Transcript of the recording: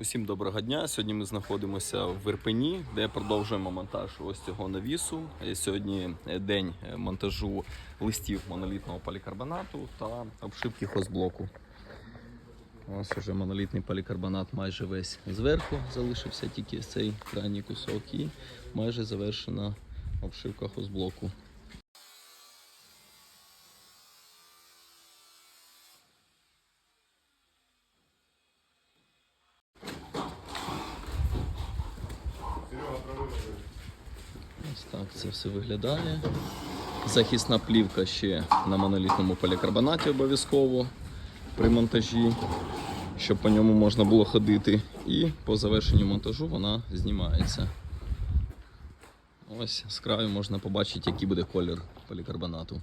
Усім доброго дня. Сьогодні ми знаходимося в Ірпені, де продовжуємо монтаж ось цього навісу. Е, Сьогодні день монтажу листів монолітного полікарбонату та обшивки хозблоку. Ось уже монолітний полікарбонат майже весь зверху залишився тільки цей крайній кусок і майже завершена обшивка хозблоку. Ось так це все виглядає. Захисна плівка ще на монолітному полікарбонаті обов'язково при монтажі, щоб по ньому можна було ходити. І по завершенню монтажу вона знімається. Ось з краю можна побачити, який буде колір полікарбонату.